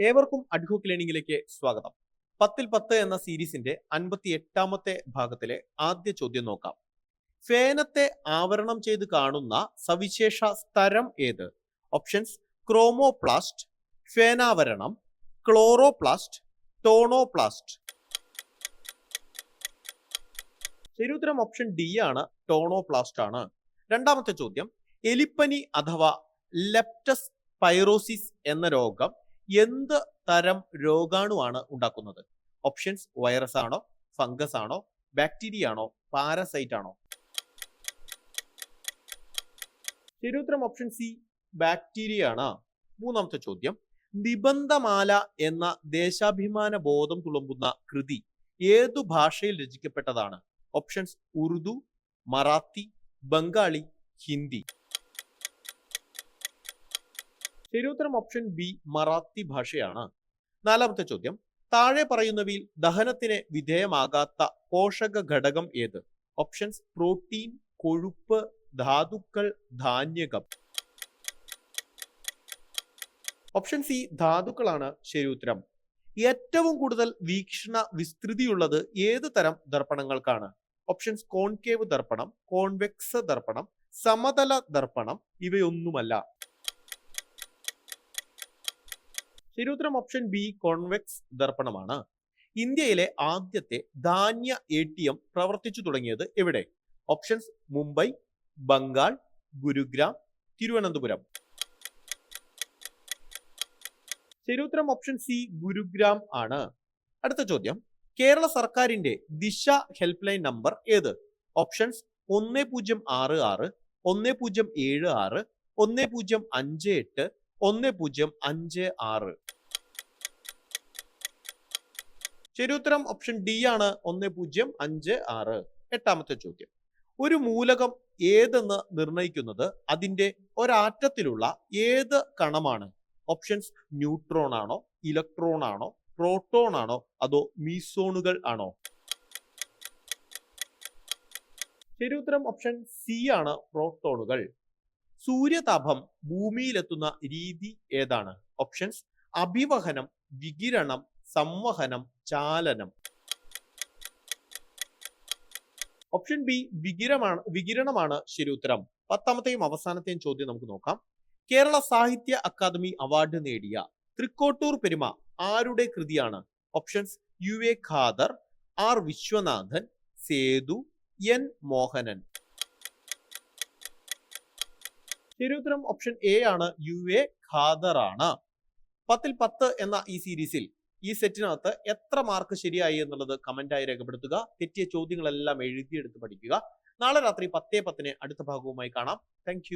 ഏവർക്കും അഡ്ഹോക്ക് ലേണിംഗിലേക്ക് സ്വാഗതം. പത്തിൽ പത്ത് എന്ന സീരീസിന്റെ അൻപത്തി എട്ടാമത്തെ ഭാഗത്തിലെ ആദ്യ ചോദ്യം നോക്കാം. ഫേനത്തെ ആവരണം ചെയ്ത് കാണുന്ന സവിശേഷ സ്ഥരം ഏത്? ഓപ്ഷൻസ് ക്രോമോപ്ലാസ്റ്റ് ഫേനാവരണം ക്ലോറോപ്ലാസ്റ്റ് ടോണോപ്ലാസ്റ്റ്. ശരിയുത്തരം ഓപ്ഷൻ ഡി ആണ് ടോണോപ്ലാസ്റ്റ് ആണ്. രണ്ടാമത്തെ ചോദ്യം എലിപ്പനി അഥവാ ലെപ്റ്റസ് പൈറോസിസ് എന്ന രോഗം എന്ത് തരം രോഗാണുവാണ് ഉണ്ടാക്കുന്നത്? ഓപ്ഷൻസ് വൈറസ് ആണോ ഫംഗസ് ആണോ ബാക്ടീരിയ ആണോ പാരസൈറ്റ് ആണോ? ശരിയുത്തരം ഓപ്ഷൻ സി ബാക്ടീരിയ ആണ്. മൂന്നാമത്തെ ചോദ്യം. നിബന്ധമാല എന്ന ദേശാഭിമാന ബോധം തുളുമ്പുന്ന കൃതി ഏതു ഭാഷയിൽ രചിക്കപ്പെട്ടതാണ്? ഓപ്ഷൻസ് ഉറുദു മറാത്തി ബംഗാളി ഹിന്ദി. ശരിയുത്തരം ഓപ്ഷൻ ബി മറാത്തി ഭാഷയാണ്. നാലാമത്തെ ചോദ്യം. താഴെ പറയുന്നവയിൽ ദഹനത്തിന് വിധേയമാകാത്ത പോഷക ഘടകം ഏത്? ഓപ്ഷൻസ് പ്രോട്ടീൻ കൊഴുപ്പ് ധാതുക്കൾ ധാന്യകം. ഓപ്ഷൻ സി ധാതുക്കളാണ് ശരിയുത്തരം ഏറ്റവും കൂടുതൽ വീക്ഷണ വിസ്തൃതിയുള്ളത് ഏത് തരം ദർപ്പണങ്ങൾക്കാണ്? ഓപ്ഷൻസ് കോൺകേവ് ദർപ്പണം കോൺവെക്സ് ദർപ്പണം സമതല ദർപ്പണം ഇവയൊന്നുമല്ല. ശരിയുത്തരം ഓപ്ഷൻ ബി കോൺവെക്സ് ദർപ്പണമാണ്. ഇന്ത്യയിലെ ആദ്യത്തെ ധാന്യ എ ടി എം പ്രവർത്തിച്ചു തുടങ്ങിയത് എവിടെ? ഓപ്ഷൻസ് മുംബൈ ബംഗാൾ ഗുരുഗ്രാം തിരുവനന്തപുരം. ശരിയുത്തരം ഓപ്ഷൻ സി ഗുരുഗ്രാം ആണ്. അടുത്ത ചോദ്യം. കേരള സർക്കാരിന്റെ ദിശ ഹെൽപ്പ് ലൈൻ നമ്പർ ഏത്? ഓപ്ഷൻസ് ഒന്ന് പൂജ്യം ആറ് ആറ് ഒന്ന് പൂജ്യം ഏഴ് ആറ് ഒന്ന് പൂജ്യം അഞ്ച് എട്ട് ഒന്ന് പൂജ്യം അഞ്ച് ആറ്. ശരിയുത്തരം ഓപ്ഷൻ ഡി ആണ് ഒന്ന് പൂജ്യം അഞ്ച് ആറ്. എട്ടാമത്തെ ചോദ്യം. ഒരു മൂലകം ഏതെന്ന് നിർണയിക്കുന്നത് അതിന്റെ ഒരാറ്റത്തിലുള്ള ഏത് കണമാണ്? ഓപ്ഷൻസ് ന്യൂട്രോൺ ആണോ ഇലക്ട്രോൺ ആണോ പ്രോട്ടോൺ ആണോ അതോ മീസോണുകൾ ആണോ? ശരിയുത്തരം ഓപ്ഷൻ സി ആണ് പ്രോട്ടോണുകൾ. സൂര്യതാപം ഭൂമിയിലെത്തുന്ന രീതി ഏതാണ്? ഓപ്ഷൻസ് അഭിവഹനം വികിരണം സംവഹനം ചാലനം. ഓപ്ഷൻ ബി വികിരമാണ് വികിരണമാണ് ശരി ഉത്തരം. പത്താമത്തെയും അവസാനത്തെയും ചോദ്യം നമുക്ക് നോക്കാം. കേരള സാഹിത്യ അക്കാദമി അവാർഡ് നേടിയ തൃക്കോട്ടൂർ പെരുമ ആരുടെ കൃതിയാണ്? Options U A Khader R Viswanathan Sethu N Mohanan. ശരിയുത്തരം ഓപ്ഷൻ എ ആണ് യു എ ഖാദർ ആണ്. പത്തിൽ പത്ത് എന്ന ഈ സീരീസിൽ ഈ സെറ്റിനകത്ത് എത്ര മാർക്ക് ശരിയായി എന്നുള്ളത് കമന്റായി രേഖപ്പെടുത്തുക. തെറ്റിയ ചോദ്യങ്ങളെല്ലാം എഴുതിയെടുത്ത് പഠിക്കുക. നാളെ രാത്രി പത്തേ പത്തിന് അടുത്ത ഭാഗവുമായി കാണാം. താങ്ക്